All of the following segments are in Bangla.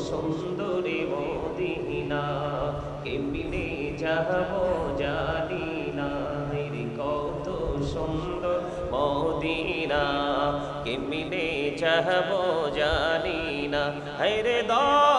সুন্দরে মদিনা কেমনে যাব জানি না রে কত সুন্দর মদিনা কেমনে যাব জানি না রে দা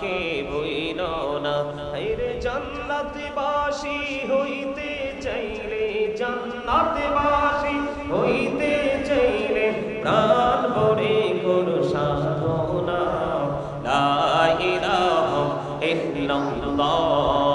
কে বইল না। রে জন্নতবাসী হইতে চাইলে জান্নাতে বাসি হইতে চাইলে প্রাণ ভরে কোন সাধনা লা ইলাহা ইল্লাল্লাহ।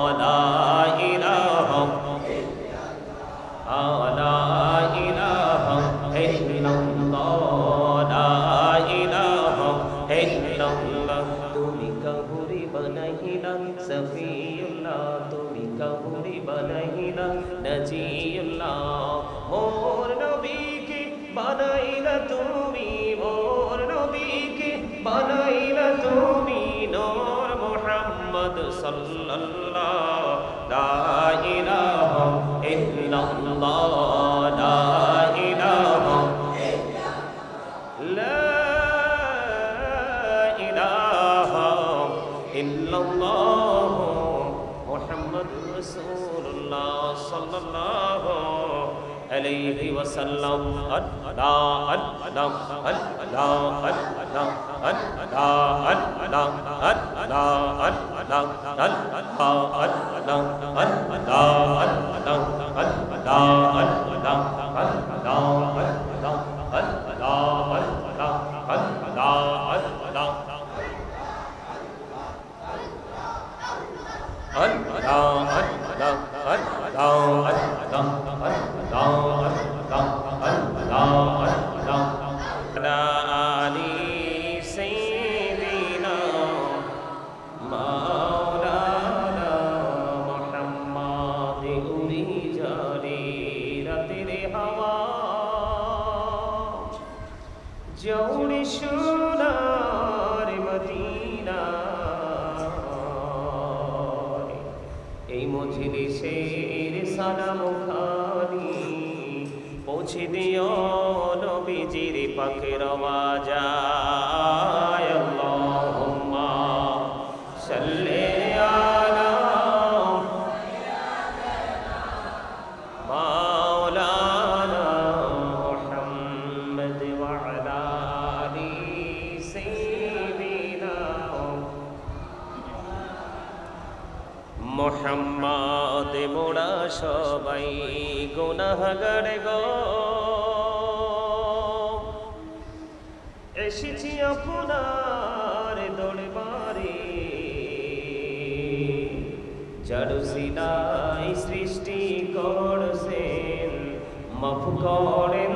alayhi wa গুনাগার গো। এসেছি আপনার দরবারে। জারু সিনাই সৃষ্টি করছেন মাফ করেন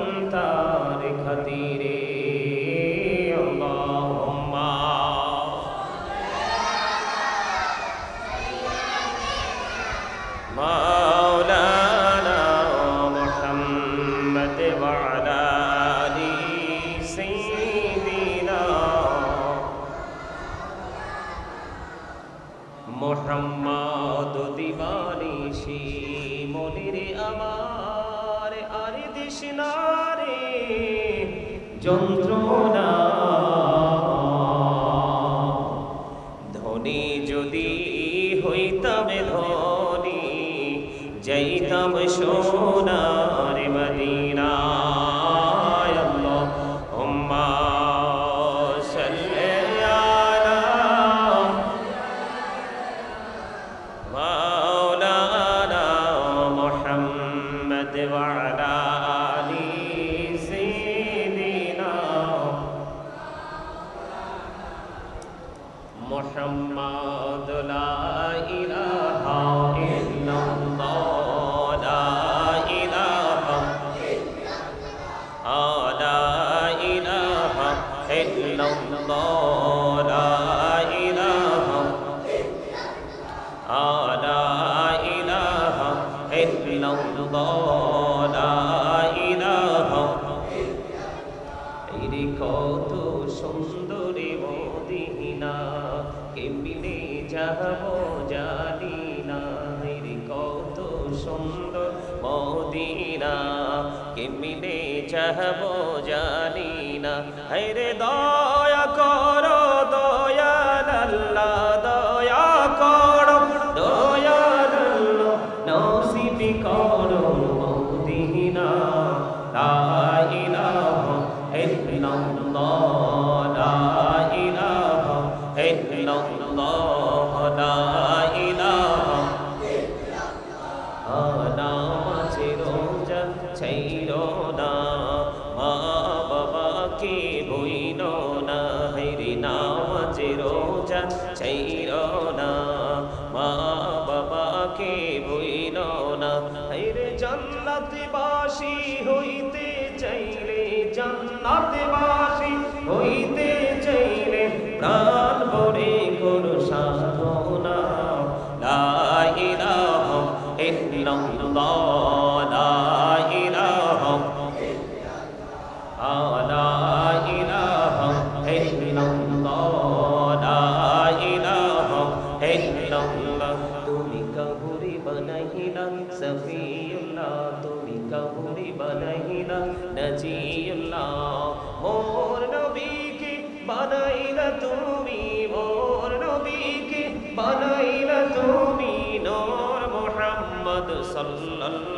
আমায় শোনা لا إله এরে কত সুন্দরী মদিনা। কেমনে যাব জানি না। এরে কত সুন্দর মদিনা কেমনে যাব জানি না। হেরে দা ছাইর না।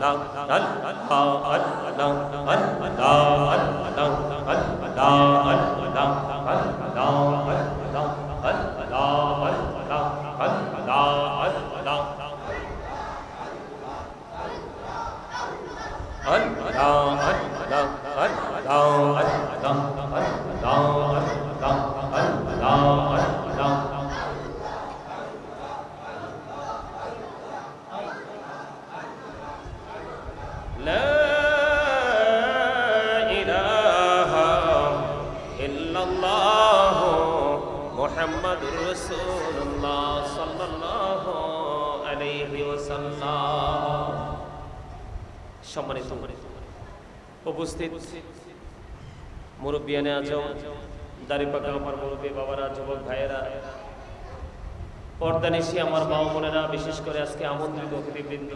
năng đánh thờ ấn năng đánh đờ ấn năng đánh đờ ấn năng đánh đờ ấn. উপস্থিত মুরব্বিয়ানে আজম দাড়িপাকা আমার মুরব্বী বাবারা, যুবক ভাইয়েরা। পর্দানিশি আমার মা বোনেরা, বিশেষ করে আজকে আমন্ত্রিত অতিথিবৃন্দ।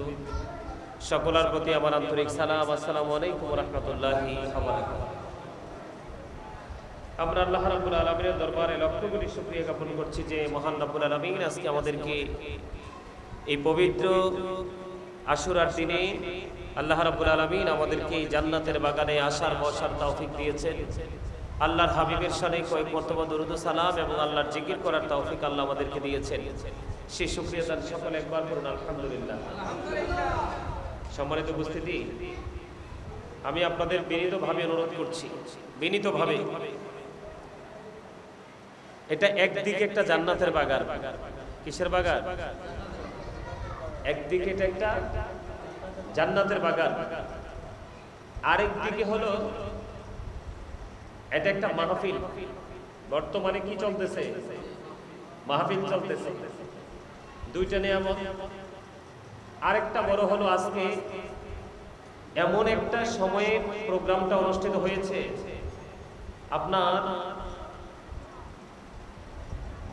সকলের প্রতি আমার আন্তরিক সালাম, আসসালামু আলাইকুম রহমতুল্লাহি আমরা আল্লাহ রাব্বুল আলামিনের দরবারে লক্ষ কোটি শুকরিয়া জ্ঞাপন করছি যে মহান রাব্বুল আলামিন আজকে আমাদেরকে এই পবিত্র আশুরার দিনে আল্লাহ রাব্বুল আলামিন আমাদেরকে এই জান্নাতের বাগানে আসার বসার তৌফিক দিয়েছেন। আল্লাহর হাবিবের সানে কয়েক মর্তবা দরুদ সালাম এবং আল্লাহর জিকির করার তৌফিক আল্লাহ আমাদেরকে দিয়েছেন। সেই শুকরিয়া তার সকলে একবার করুন, আলহামদুলিল্লাহ। সম্মানিত উপস্থিতি, আমি আপনাদের বিনীতভাবে অনুরোধ করছি, বিনীতভাবে। এটা একদিকে একটা জান্নাতের বাগান। কিসের বাগান? একদিকে এটা একটা জান্নাতের বাগান। আরেক দিকে হলো, এটা একটা মাহফিল। বর্তমানে কি চলতেছে? মাহফিল চলতেছে। দুইটা নিয়ামত। আরেকটা বড় হলো আজকে, এমন একটা সময়ে প্রোগ্রামটা অনুষ্ঠিত হয়েছে। আপনার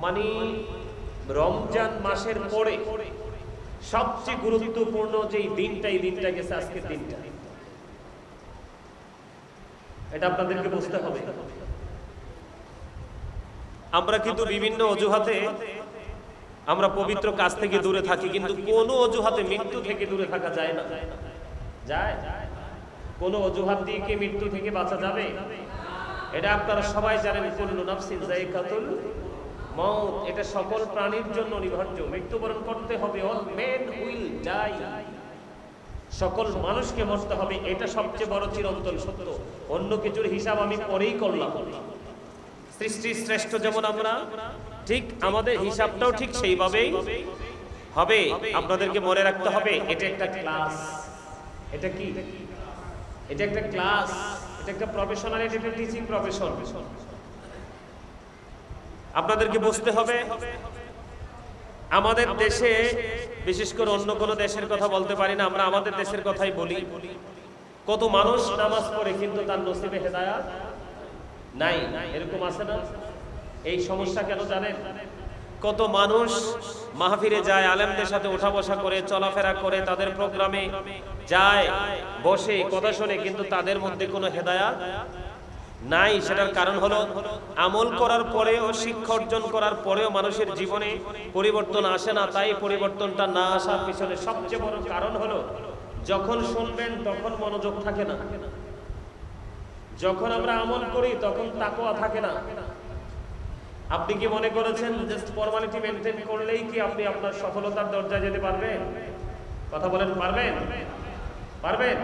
মানে রমজান মাসের পরে সবচেয়ে গুরুত্বপূর্ণ যে দিনটা এই দিনটা গেছে আজকের দিনটা। এটা আপনাদেরকে বুঝতে হবে। আমরা কিন্তু বিভিন্ন অজুহাতে আমরা পবিত্র কাজ থেকে দূরে থাকি কিন্তু কোনো অজুহাতে মৃত্যু থেকে দূরে থাকা যায় না। যায়? কোন অজুহাত দিয়ে কি মৃত্যু থেকে বাঁচা যাবে? এটা আপনারা সবাই জানেন কুল্লু নাফসিন যায়কাতুল মউত এটা সকল প্রাণীর জন্য অনিবার্য। মৃত্যুবরণ করতে হবে অল মেন উইল ডাই সকল মানুষকে মরতে হবে, এটা সবচেয়ে বড় চিরন্তন সত্য। অন্য কিছুর হিসাব আমি পরেই করলাম। সৃষ্টি শ্রেষ্ঠ যেমন আমরা, ঠিক আমাদের হিসাবটাও ঠিক সেইভাবেই হবে। আপনাদেরকে মনে রাখতে হবে, এটা একটা ক্লাস এটা কি? এটা একটা ক্লাস এটা একটা প্রফেশনাল এটা একটা টিচিং প্রফেশন আপনাদেরকে বুঝতে হবে, আমাদের দেশে, বিশেষ করে অন্য কোনো দেশের কথা বলতে পারি না, আমরা আমাদের দেশের কথাই বলি। কত মানুষ নামাজ পড়ে কিন্তু তার নসিবে হেদায়াত নাই, এরকম আছে না? এই সমস্যা কেন জানেন? কত মানুষ মাহফিরে যায়, আলেমদের সাথে ওঠা বসা করে, চলাফেরা করে, তাদের প্রোগ্রামে যায়, বসে, কথা শোনে, কিন্তু তাদের মধ্যে কোনো হেদায়াত নাই, সেটার কারণ হলো আমল করার পরেও, শিক্ষা অর্জন করার পরেও মানুষের জীবনে পরিবর্তন আসে না, তাই পরিবর্তনটা না আসার পিছনে সবচেয়ে বড় কারণ হলো যখন শুনবেন তখন মনোযোগ থাকে না। যখন আমরা আমল করি তখন তাকওয়া থাকে না। আপনি কি মনে করেছেন জাস্ট ফর্মালিটি মেনটেন করলেই কি আপনি আপনার সফলতার দরজায় যেতে পারবেন? কথা বলেন, পারবেন? পারবেন?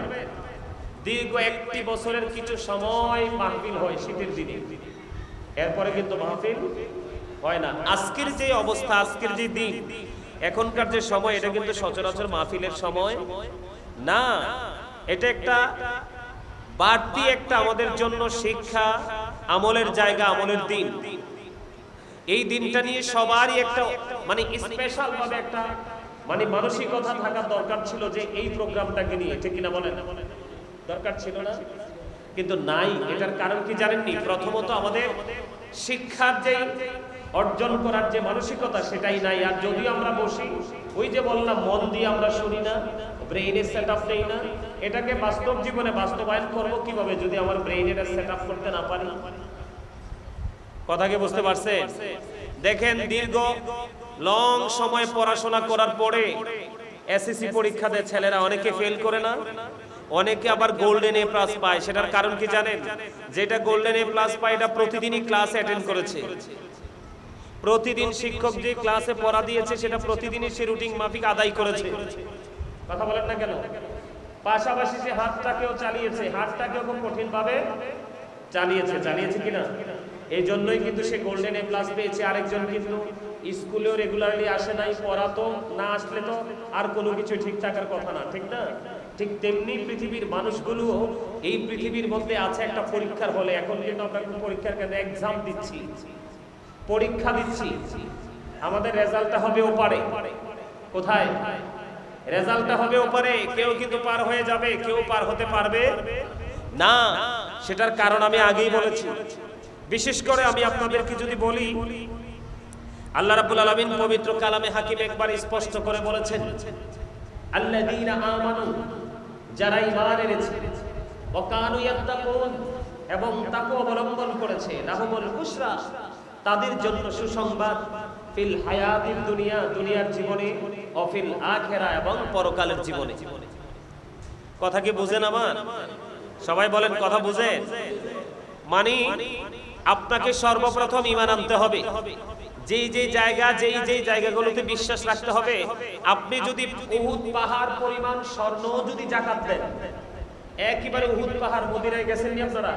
দীর্ঘ একটি বছরের কিছু সময় মাহফিল হয় শীতের দিনে। এরপরে কিন্তু মাহফিল হয় না। আজকের যে অবস্থা, আজকের যে দিন, এখনকার যে সময়, এটা কিন্তু সচরাচর মাহফিলের সময় না। এটা একটা বাড়তি একটা আমাদের জন্য শিক্ষা, আমলের জায়গা, আমলের দিন। এই দিনটা নিয়ে সবারই একটা মানে স্পেশাল ভাবে একটা মানে মানসিকতা থাকার দরকার ছিল যে এই প্রোগ্রামটাকে নিয়ে। ঠিক কিনা বলেন? দরকার ছিল না। কিন্তু নাই, এটার কারণ কি জানেননি? প্রথমত আমাদের শিক্ষার যে অর্জন করার যে মানসিকতা, সেটাই নাই। আর যদি আমরা বসি, ওই যে বললাম, মন দিয়ে আমরা শুনি না ব্রেইনের সেট আপ নেই না, এটাকে বাস্তব জীবনে বাস্তবায়ন করব কীভাবে যদি আমার ব্রেইনের সেট আপ করতে না পারি? কথা কি বুঝতে পারছেন দেখেন, দীর্ঘ লং সময় পড়াশোনা করার পরে এসএসসি পরীক্ষা দেয় ছেলেরা অনেকে ফেল করে না। অনেকে আবার গোল্ডেন এ প্লাস পায়, সেটার কারণ কি জানেন? যেটা গোল্ডেন এ প্লাস পায়, এটা প্রতিদিনই ক্লাস অ্যাটেন্ড করেছে। প্রতিদিন শিক্ষক যে ক্লাসে পড়া দিয়েছে, সেটা প্রতিদিনই সে রুটিন মাফিক আদায় করেছে। কথা বলেন না কেন? পাশাপাশি সে হাতটাকেও চালিয়েছে, হাতটাকেও খুব কঠিন ভাবে চালিয়েছে চালিয়েছে কিনা? এই জন্যই কিন্তু সে গোল্ডেন এ প্লাস পেয়েছে। আরেকজন কিন্তু স্কুলেও রেগুলারলি আসে নাই, পড়াতো, না আসলে তো আর কোনো কিছু ঠিক থাকার কথা না, ঠিক না? ঠিক তেমনি পৃথিবীর মানুষগুলো এই পৃথিবীর মধ্যে আছে একটা পরীক্ষার হলে। এখন কিন্তু আমরা পরীক্ষার কেন এক্সাম দিচ্ছি, পরীক্ষা দিচ্ছি, আমাদের রেজাল্টটা হবে ওপারে। কোথায়? রেজাল্টটা হবে ওপারে। কেউ কিন্তু পার হয়ে যাবে, কেউ পার হতে পারবে না। সেটার কারণ আমি আগেই বলেছি। বিশেষ করে আমি আপনাদেরকে যদি বলি, আল্লাহ রাব্বুল আলামিন পবিত্র কালামে হাকিম একবার স্পষ্ট করে বলেছেন, আল্লাযীনা আমানু যারা ঈমান এনেছে এবং তাকওয়া অবলম্বন করেছে। লাহুমুল বুশরা তাদের জন্য সুসংবাদ ফিল হায়াতিদ দুনিয়া, দুনিয়ার জীবনে অফিল আখেরা এবং পরকালের জীবনে। কথা কি বুঝেন আমার সবাই বলেন, কথা বুঝেন। মানে আপনাকে সর্বপ্রথম ইমান আনতে হবে। যেই যেই জায়গা, যেই যেই জায়গাগুলোতে বিশ্বাস রাখতে হবে, আপনি যদি উহুদ পাহাড় পরিমাণ স্বর্ণ যদি জাকাত দেন, একেবারে উহুদ পাহাড় মদিনায় গেছেন নি আপনারা?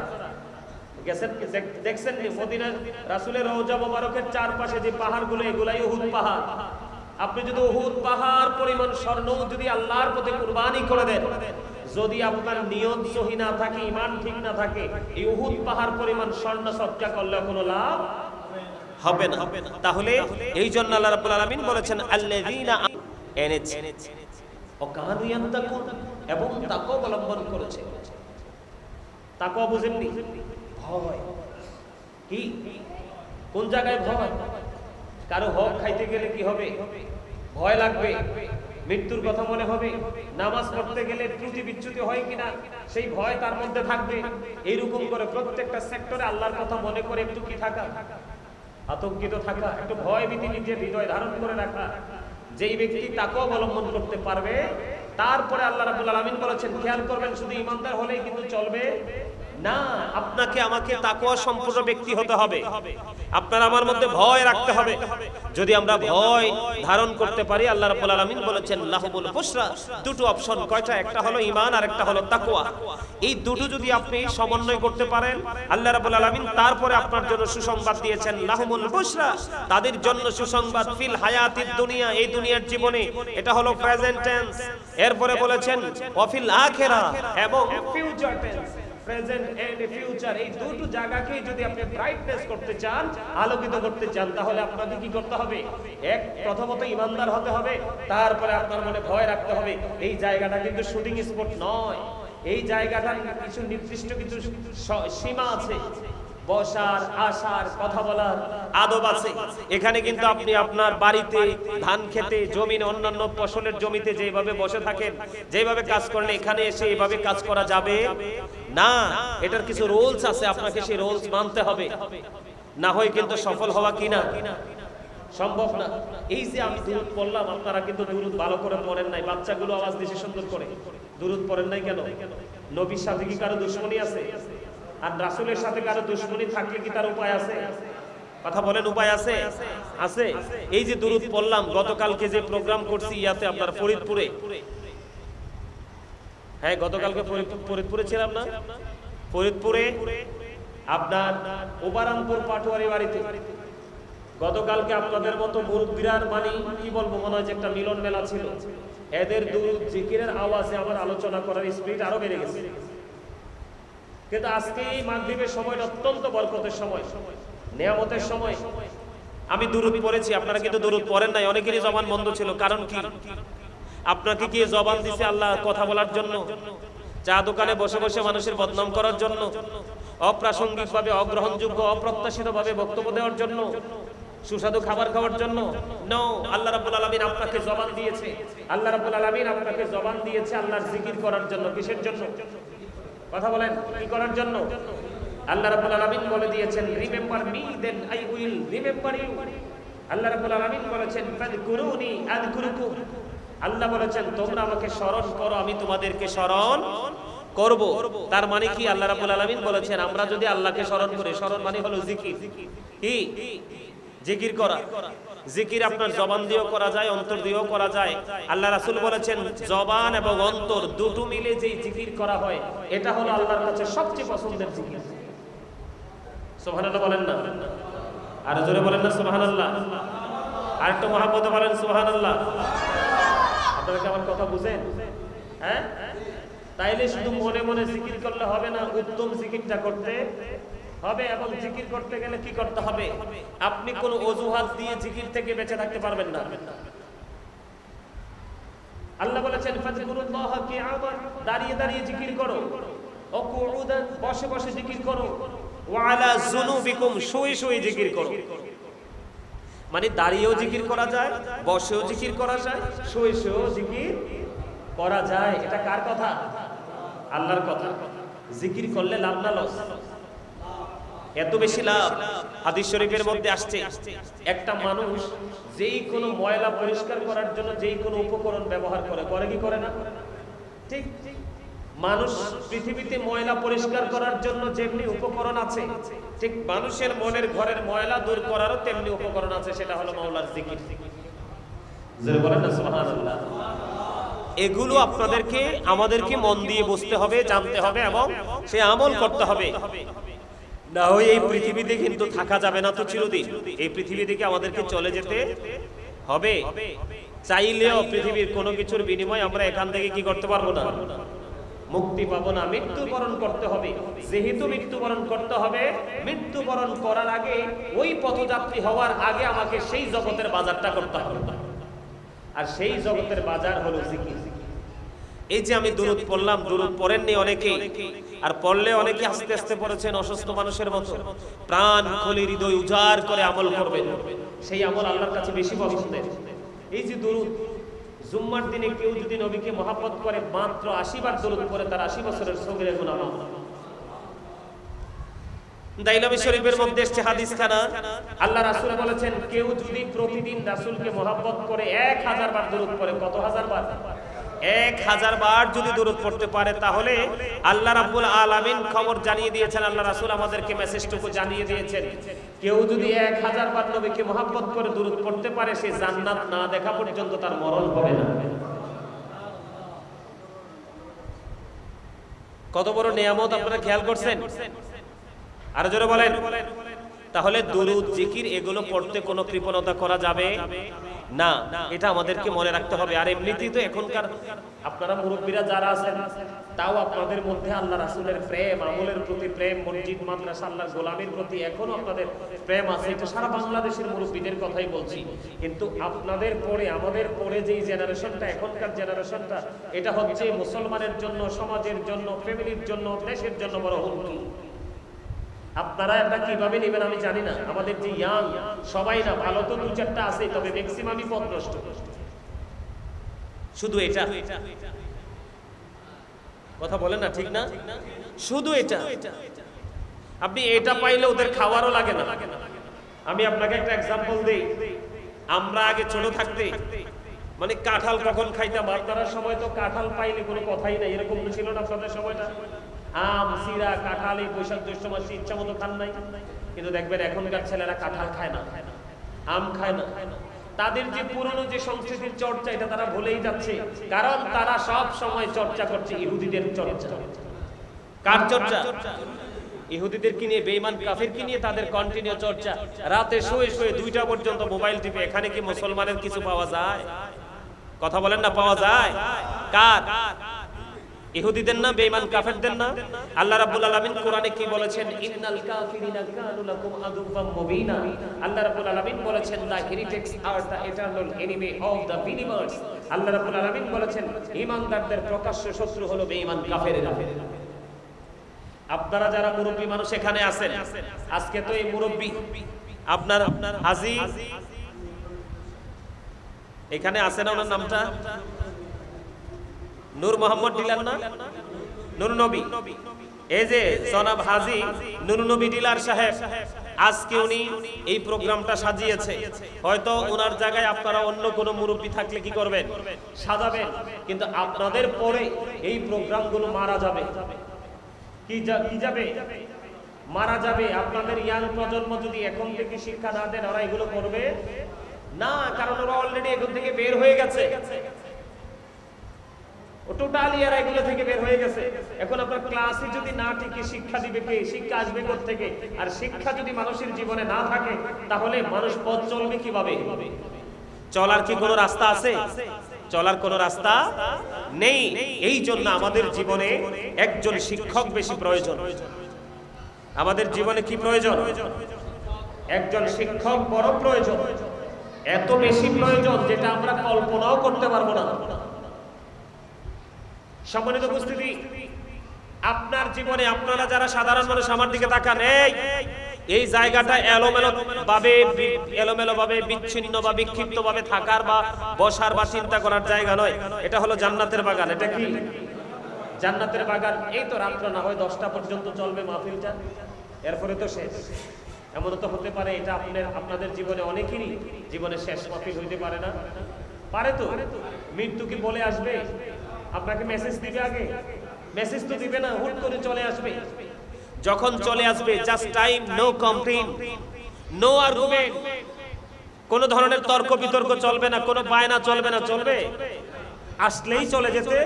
গেছেন দেখছেন মদিনার রাসূলের রওজা মোবারকের চারপাশে যে পাহাড়গুলো, এগুলাই উহুদ পাহাড়। আপনি যদি উহুদ পাহাড় পরিমাণ স্বর্ণ যদি আল্লাহর পথে কুরবানি করে দেন, যদি আপনার নিয়ত সহি না থাকে ইমান ঠিক না থাকে, এই উহুদ পাহাড় পরিমাণ স্বর্ণ সৎকা করলে কোনো লাভ হবে না। তাহলে এই জন্য আল্লাহ রাব্বুল আলামিন বলেছেন, আল্লাযীনা এনেছে। ও কানু ইয়াত্তাকুন এবং তাকওয়া অবলম্বন করেছে। তাকওয়া বুঝেননি ভয় কি? কোন জায়গায় ভয়? কারও হক খাইতে গেলে কি হবে? ভয় লাগবে। মৃত্যুর কথা মনে হবে। নামাজ পড়তে গেলে ত্রুটি বিচ্যুতি হয় কিনা? সেই ভয় তার মধ্যে থাকবে। এইরকম করে প্রত্যেকটা সেক্টরে আল্লাহর কথা মনে করে একটু কি থাকা? আতঙ্কিত থাকা, একটু ভয় ভীতি নিজের হৃদয় ধারণ করে রাখা। যেই ব্যক্তি তাকে অবলম্বন করতে পারবে, তারপরে আল্লাহ রাবুল আলমিন বলেছেন, খেয়াল করবেন, শুধু ইমানদার হলেই কিন্তু চলবে। না আপনাকে আমাকে তাকওয়া সম্পূর্ণ ব্যক্তি হতে হবে। আপনার আমার মধ্যে ভয় রাখতে হবে। যদি আমরা ভয় ধারণ করতে পারি আল্লাহ রাব্বুল আলামিন বলেছেন লাহুবুল বুশরা দুটো অপশন কয়টা? একটা হলো ঈমান আর একটা হলো তাকওয়া। এই দুটো যদি আপনি সমন্বয় করতে পারেন আল্লাহ রাব্বুল আলামিন তারপরে আপনার জন্য সুসংবাদ দিয়েছেন লাহুমুল বুশরা। তাদের জন্য সুসংবাদ ফিল হায়াতিদ দুনিয়া এই দুনিয়ার জীবনে। এটা হলো প্রেজেন্ট টেন্স এরপরে বলেছেন ওয়াফিল আখিরা এবং future tense present and future এই দুটো যদি আপনি ব্রাইটনেস করতে চান, আলোকিত করতে চান, তাহলে আপনাকে কি করতে হবে? এক, প্রথমত ইমানদার হতে হবে, তারপরে আপনার মনে ভয় রাখতে হবে। এই জায়গাটা কিন্তু শুটিং স্পট নয়। এই জায়গাটার কিছু নির্দিষ্ট কিছু সীমা আছে। বসার, আসার, কথা বলার আদব আছে। এখানে কিন্তু আপনি আপনার বাড়িতে ধান খেতে, জমিনে অন্যান্য ফসলের জমিতে যেভাবে বসে থাকেন, যেভাবে কাজ করলে এখানে এসে এইভাবে কাজ করা যাবে। না, এটার কিছু রুলস আছে, আপনাকে সেই রুলস মানতে হবে। না হয় কিন্তু সফল হওয়া কিনা? সম্ভব না। এই যে আমি দুরুদ পড়লাম, আপনারা কিন্তু দুরুদ ভালো করে পড়েন নাই। বাচ্চাগুলো আওয়াজ দিছে, সুন্দর করে। দুরুদ পড়েন নাই কেন? নবীর সাথে কি কারও দুশ্মনী আছে? আর রাসুলের সাথে কারও দুশ্মনী থাকলে কি তার উপায় আছে? কথা বলেন, উপায় আছে? আছে। এই যে দুরুদ পড়লাম, গতকালকে যে প্রোগ্রাম করছি ইয়াতে আপনার ফরিদপুরে হ্যাঁ গতকালকে ফরিদ- ফরিদপুরে ছিলাম না। ফরিদপুরে আপনার ওবারামপুর পাটোয়ারি বাড়িতে। গতকালকে আপনাদের মতো মুরব্বীরার মানে কি বলব মনে হয় যে একটা মিলন মেলা ছিল। এদের দুরুদ জিকিরের আওয়াজে আমার আলোচনা করার স্পিড আরও বেড়ে গেছে। কিন্তু আজকে এই মাগরিবের সময়টা অত্যন্ত বরকতের সময় নিয়ামতের সময়। আমি দুরুদ পড়েছি আপনারা কিন্তু দুরুদ পড়েন নাই অনেকেরই জবান বন্ধ ছিল কারণ কি? আপনাকে কি জবান দিছে আল্লাহ কথা বলার জন্য? চা দোকানে বসে বসে মানুষের বদনাম করার জন্য? অপ্রাসঙ্গিক ভাবে অগ্রহণযোগ্য অপ্রত্যাশিত ভাবে বক্তব্য দেওয়ার জন্য? সুস্বাদু খাবার খাওয়ার জন্য? নো আল্লাহ রাব্বুল আলামিন আপনাকে জবান দিয়েছে। আল্লাহ রাব্বুল আলামিন আপনাকে জবান দিয়েছে আল্লাহর জিকির করার জন্য। কিসের জন্য? কথা বলেন, কি করার জন্য? আল্লাহ রাব্বুল আলামিন বলে দিয়েছেন remember me then I will remember you আল্লাহ রাব্বুল আলামিন বলেছেন ফাযকুরুনি আযকুরুকুম আল্লাহ বলেছেন, তোমরা আমাকে স্মরণ করো, আমি তোমাদেরকে স্মরণ করব। তার মানে কি? আল্লাহ রাব্বুল আলামিন বলেছেন, আমরা যদি আল্লাহকে স্মরণ করি, স্মরণ মানে হলো জিকির। কি? জিকির করা। জিকির আপনার জবান দিয়েও করা যায়, অন্তর দিয়েও করা যায়। আল্লাহ রাসূল বলেছেন, জবান এবং অন্তর দুটো মিলে যেই জিকির করা হয়, এটা হলো আল্লাহর কাছে সবচেয়ে পছন্দের জিকির। সুবহানাল্লাহ বলেন না। আর জোরে বলেন না সুবহানাল্লাহ। আর একটু মহাব্বতে বলেন সুবহানাল্লাহ। আপনারা কি আমার কথা বুঝেন? হ্যাঁ? তাইলে শুধু মনে মনে জিকির করলে হবে না, উত্তম জিকিরটা করতে হবে এবং জিকির করতে গেলে কি করতে হবে? আপনি কোন অজুহাত দিয়ে জিকির থেকে বেঁচে থাকতে পারবেন না। আল্লাহ বলেছেন দাঁড়িয়ে দাঁড়িয়ে জিকির করো। বসে বসে জিকির করো। ওয়া আলা যুনুবিকুম শুয়ে শুয়ে জিকির করো। মানে দাঁড়িয়েও জিকির করা যায়, বসেও জিকির করা যায় শুয়ে শুয়েও জিকির করা যায়। এটা কার কথা? আল্লাহর কথা। জিকির করলে লাভ না লস? এত বেশি লাভ হাদিস শরীফের মধ্যে আসছে। একটা মানুষ যেই কোনো ময়লা পরিষ্কার করার জন্য যেই কোনো উপকরণ ব্যবহার করে করে কি করে না? ঠিক। মানুষ পৃথিবীতে ময়লা পরিষ্কার করার জন্য যেমনি উপকরণ আছে, ঠিক মানুষের মনের ঘরের ময়লা দূর করারও তেমনি উপকরণ আছে, সেটা হলো মাওলার জিকির। এগুলো আপনাদেরকে, আমাদেরকে মন দিয়ে বুঝতে হবে, জানতে হবে এবং সে আমল করতে হবে। না হয় এই পৃথিবীতে কিন্তু থাকা যাবে না তো চিরদিন। এই পৃথিবী থেকে আমাদেরকে চলে যেতে হবে। চাইলেও পৃথিবীর কোনো কিছুর বিনিময়ে আমরা এখান থেকে কি করতে পারব না? মুক্তি পাবো না, মৃত্যুবরণ করতে হবে। যেহেতু মৃত্যুবরণ করতে হবে, মৃত্যুবরণ করার আগে ওই পথযাত্রী হওয়ার আগে আমাকে সেই জগতের বাজারটা করতে হবে। আর সেই জগতের বাজার হলো এই যে আমি দুরুদ পড়লাম, দুরুদ পড়েননি অনেকে আর পড়লে অনেকে আস্তে আস্তে পড়েছেন অসুস্থ মানুষের মতো। প্রাণ, খুলে, হৃদয় উজাড় করে আমল করবেন। সেই আমল আল্লাহর কাছে বেশি পছন্দের। এই যে দুরুদ জুম্মার দিনে কেউ যদি নবীকে মহাব্বত করে মাত্র আশি বার দরুদ পরে তার আশি বছরের সঙ্গে গুণা দাইলামি শরীফের মধ্যে এসছে হাদিস খানা আল্লাহ রাসুল বলেছেন, কেউ যদি প্রতিদিন রাসুলকে মহাব্বত করে এক হাজার বার দরুদ করে কত হাজার বার? এক হাজার বার যদি দূরত পড়তে পারে, তাহলে আল্লাহ রাব্বুল আলামিন খবর জানিয়ে দিয়েছেন, আল্লাহ রাসূল আমাদেরকে মেসেজটুকু জানিয়ে দিয়েছেন। কেউ যদি এক হাজার বার নবীকে মহাব্বত করে দূরত পড়তে পারে, সে জান্নাত না দেখা পর্যন্ত তার মরণ হবে না। কত বড় নিয়ামত আপনারা খেয়াল করছেন? আরও জোরে বলেন। তাহলে দুরুদ, জিকির, এগুলো পড়তে কোনো কৃপণতা করা যাবে? না, এটা আমাদেরকে মনে রাখতে হবে। আর এমনিতেই তো এখনকার আপনারা মুরব্বীরা যারা আছেন, তাও আপনাদের মধ্যে আল্লাহ রাসূলের প্রেম, আমলের প্রতি প্রেম, মসজিদ, মাদ্রাসা, আল্লাহর গোলামের প্রতি এখনও আপনাদের প্রেম আছে। এটা সারা বাংলাদেশের মুরব্বীদের কথাই বলছি। কিন্তু আপনাদের পরে, আমাদের পরে যেই জেনারেশনটা, এখনকার জেনারেশনটা, এটা হচ্ছে মুসলমানের জন্য, সমাজের জন্য, ফ্যামিলির জন্য, দেশের জন্য বড় হুমকি। আপনারা এটা কীভাবে নেবেন আমি জানি না। আমাদের যে ইয়াং সবাই না, ভালো তো দু চারটা আছে তবে ম্যাক্সিমামই পথ নষ্ট। শুধু এটা। কথা বলেন না, ঠিক না? শুধু এটা। আপনি এটা পাইলে ওদের খাওয়ারও লাগে না। আমি আপনাকে একটা এক্সাম্পল দেই। আমরা আগে ছোট থাকতে মানে কাঁঠাল কখন খাইতাম? আপনারা সময় তো কাঁঠাল পাইলে কোনো কথাই নাই, এরকম ছিল না আপনাদের সময়টা? আম, সিরা, কাঁঠাল এই বৈশাখ জ্যৈষ্ঠ মাসে ইচ্ছা মতো খান নাই। কিন্তু দেখবেন এখনকার ছেলেরা কাঁঠাল খায় না, আম খায় না। তাদের যে পুরনো যে সংস্কৃতির চর্চা, এটা তারা ভুলেই যাচ্ছে। কারণ তারা সব সময় চর্চা করছে ইহুদিদের চর্চা। কার চর্চা? ইহুদিদের কি নিয়ে, বেঈমান কাফের কি নিয়ে তাদের কন্টিনিউ চর্চা? রাতে শুয়ে শুয়ে দুইটা পর্যন্ত মোবাইল টিপে, এখানে কি মুসলমানের কিছু পাওয়া যায়? কথা বলেন না, পাওয়া যায়? কার? ইহুদিদের না, বেঈমান কাফেরদের না? আল্লাহ রাব্বুল আলামিন কোরআনে কি বলেছেন? ইন্নাল কাফিরিনা কানু লাকুম আদুওয়াম মুবিনা। আল্লাহ রাব্বুল আলামিন বলেছেন the heretics are the eternal enemy of the believers আল্লাহ রাব্বুল আলামিন বলেছেন ঈমানদারদের প্রকাশ্য শত্রু হলো বেঈমান কাফেরেরা। আপনারা যারা মুরব্বী মানুষ এখানে আছেন, আজকে তো এই মুরব্বী, আপনার হাজি, এখানে আছে না ওনার নামটা? নূর মোহাম্মদ ডিলার না? নূর নবী। এই যে জনাব হাজি নূর নবী ডিলার সাহেব, আজকে উনি এই প্রোগ্রামটা সাজিয়েছে। হয়তো ওনার জায়গায় আপনারা অন্য কোনো মুরব্বী থাকলে কি করবেন? সাজাবেন। কিন্তু আপনাদের পরে এই প্রোগ্রামগুলো মারা যাবে। কি যাবে? মারা যাবে। আপনাদের ইয়াং প্রজন্ম যদি এখন থেকে শিক্ষা না দেন, ওরা এগুলো করবে? না, কারণ ওরা অলরেডি এখন থেকে বের হয়ে গেছে। এগুলো থেকে বের হয়ে গেছে। এখন যদি না শিক্ষা দিবে শিক্ষা আসবে থেকে আর শিক্ষা যদি মানুষের জীবনে না থাকে, তাহলে মানুষ পথ চলবে চলার কি রাস্তা আছে? চলার কোনো রাস্তা নেই। এই জন্য আমাদের জীবনে একজন শিক্ষক বেশি প্রয়োজন। আমাদের জীবনে কি প্রয়োজন? একজন শিক্ষক বড় প্রয়োজন। এত বেশি প্রয়োজন যেটা আমরা কল্পনাও করতে পারব না। সম্মানিত উপস্থিতি, আপনার জীবনে আপনারা যারা সাধারণ মানুষ আমার দিকে তাকান, এই এই জায়গাটা এলোমেলো ভাবে এলোমেলো ভাবে বিচ্ছিন্ন বা বিক্ষিপ্ত ভাবে থাকার বা বসার বা চিন্তা করার জায়গা নয়। এটা হলো জান্নাতের বাগান। এটা কি? জান্নাতের বাগান। এই তো রাত্র না হয় দশটা পর্যন্ত চলবে মাহফিলটা। এরপরে তো শেষ। এমন তো হতে পারে, এটা আপনার, আপনাদের জীবনে অনেকেরই জীবনে শেষ মাহফিল হইতে পারে না। পারে তো। মৃত্যু কি বলে আসবে? আপনাকে মেসেজ দিবে আগে। মেসেজ তো দিবে না, হুট করে চলে আসবে। যখন চলে আসবে just time no complain no argument কোন ধরনের তর্ক বিতর্ক চলবে না, কোনো বায়না চলবে না, চলবে। আসলেই চলে যেতে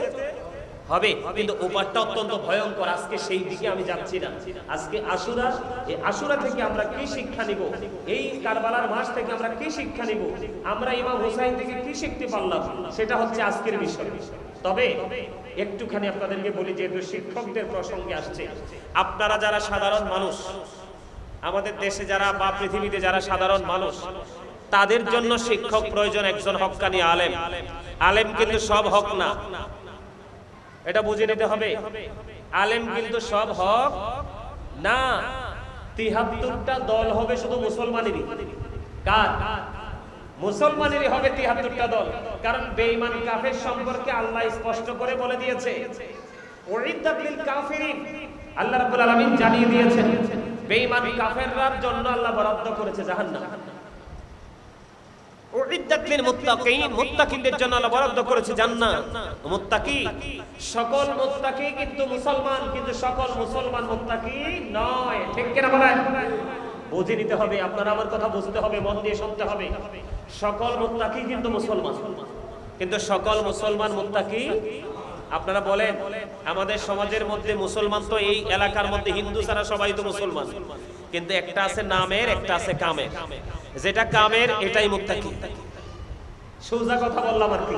হবে, কিন্তু ওপারটা অত্যন্ত ভয়ঙ্কর। আজকে সেই দিকে আমি যাচ্ছি না। আজকে আশুরা, এই আশুরা থেকে আমরা কি শিক্ষা নিব? এই কারবালার মাস থেকে আমরা কি শিক্ষা নিব? আমরা ইমাম হুসাইন থেকে কি শিখতে পারলাম? সেটা হচ্ছে আজকের বিষয়। তবে একটুখানি আপনাদেরকে বলি, যেহেতু শিক্ষকদের প্রসঙ্গে আসছে, আপনারা যারা সাধারণ মানুষ, আমাদের দেশে যারা বা পৃথিবীতে যারা সাধারণ মানুষ, তাদের জন্য শিক্ষক প্রয়োজন একজন হক্কানি আলেম। আলেম কিন্তু সব হক না। এটা বুঝে নিতে হবে। আলেম কিন্তু সব হক। না, তিহাত্তরটা দল হবে শুধু মুসলমানেরই। কার? মুসলমানেরই হবে তিহাত্তরটা দল। কারণ বেঈমান কাফের সম্পর্কে আল্লাহ স্পষ্ট করে বলে দিয়েছে। আল্লাহ রাব্বুল আলামিন জানিয়ে দিয়েছেন, বেঈমান কাফেররার জন্য আল্লাহ বরাদ্দ করেছে জাহান্নাম। সকল কিন্তু মুসলমান, কিন্তু সকল মুসলমান মুত্তাকি নয়। ঠিক বুঝে নিতে হবে, আপনারা আমার কথা বুঝতে হবে, মন দিয়ে শুনতে হবে। সকল মুত্তাকি কিন্তু মুসলমান। কিন্তু সকল মুসলমান মুত্তাকি আপনারা বলেন, আমাদের সমাজের মধ্যে মুসলমান তো এই এলাকার মধ্যে হিন্দু ছাড়া সবাই তো মুসলমান। কিন্তু একটা আছে নামের, একটা আছে কামের। যেটা কামের, এটাই মুত্তাকি। সোজা কথা বললাম আর কি।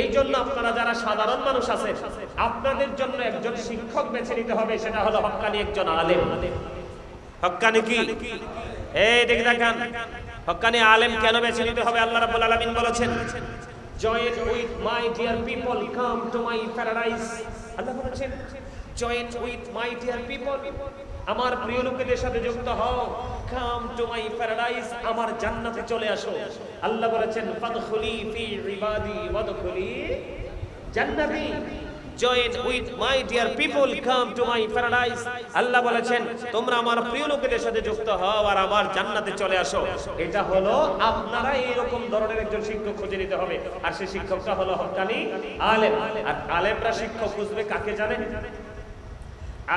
এই জন্য আপনারা যারা সাধারণ মানুষ আছেন, আপনাদের জন্য একজন শিক্ষক বেছে নিতে হবে, সেটা হলো হক্কানি একজন আলেম। হক্কানি কি? এই দেখে দেখান হক্কানি আলেম কেন বেছে নিতে হবে? আল্লাহ রাব্বুল আলামিন বলেছেন। Join with my dear people come to my paradise আল্লাহ বলেছেন join with my dear people আমার প্রিয় লোকেদের সাথে যুক্ত হও কাম টু মাই প্যারাডাইস আমার জান্নাতে চলে আসো। আল্লাহ বলেছেন, ফাদখুলি ফি ইবাদি, ওয়াদখুলি জান্নাতি। Join with my dear people come to my paradise আল্লাহ বলেছেন, তোমরা আমার প্রিয় লোকেদের সাথে যুক্ত হও আর আমার জান্নাতে চলে আসো। এটা হলো আপনারা এইরকম ধরনের একজন শিক্ষক খুঁজে নিতে হবে। আর সেই শিক্ষকটা হলো হক্কানি আলেম। আর আলেমরা শিক্ষক খুঁজবে কাকে জানেন?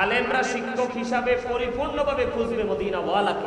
আলেমরা শিক্ষক হিসাবে পরিপূর্ণভাবে খুঁজবে মদিনা ওয়ালাকে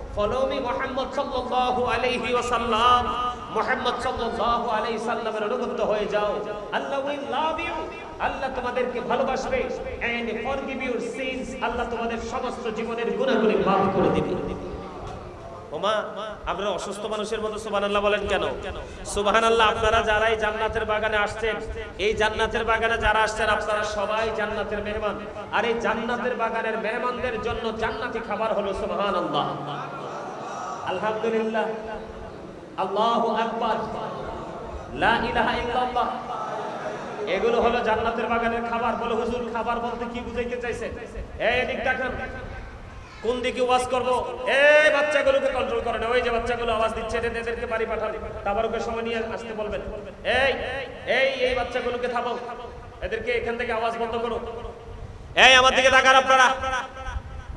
ফলো মি মুহাম্মদ সাল্লাল্লাহু আলাইহি ওয়াসাল্লাম, মুহাম্মদ সাল্লাল্লাহু আলাইহি সাল্লামের হয়ে যাও। আল্লাহ উইল আল্লাহ তোমাদেরকে ভালোবাসবে। এন্ড ফরগিভ ইউর আল্লাহ তোমাদের সমস্ত জীবনের গুনাহগুলি মাফ করে দিবে। ওমা আপনারা অসুস্থ মানুষের মতো সুবহানাল্লাহ বলেন কেন? সুবহানাল্লাহ, আপনারা যারা এই জান্নাতের বাগানে আসছেন, এই জান্নাতের বাগানে যারা আসছেন, আপনারা সবাই জান্নাতের মেহমান। আর এই জান্নাতের বাগানের মেহমানদের জন্য জান্নাতি খাবার হলো সুবহানাল্লাহ। আলহামদুলিল্লাহ। আল্লাহু আকবার। এগুলো হলো জান্নাতের বাগানের খাবার। বলে, হুজুর, খাবার বলতে কি বুঝাইতে চাইছে এদিক দেখেন কোন দিকে ওয়াজ করব? এই বাচ্চাগুলোকে কন্ট্রোল করেন। ওই যে বাচ্চাগুলো আওয়াজ দিচ্ছে, এদের- এদেরকে বাড়ি পাঠান। তাবারকে সময় নিয়ে আসতে বলবেন। এই এই এই বাচ্চাগুলোকে থামাও। এদেরকে এখান থেকে আওয়াজ বন্ধ করো। এই আমার দিকে তাকান আপনারা।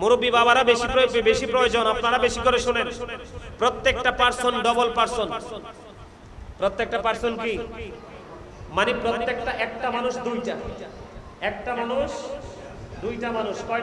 মুরব্বী বাবারা বেশি বেশি প্রয়োজন, আপনারা বেশি করে শোনেন। প্রত্যেকটা পার্সন ডবল পার্সন প্রত্যেকটা পার্সন কি? মানে প্রত্যেকটা একটা মানুষ দুইটা। একটা মানুষ, দুইটা মানুষ।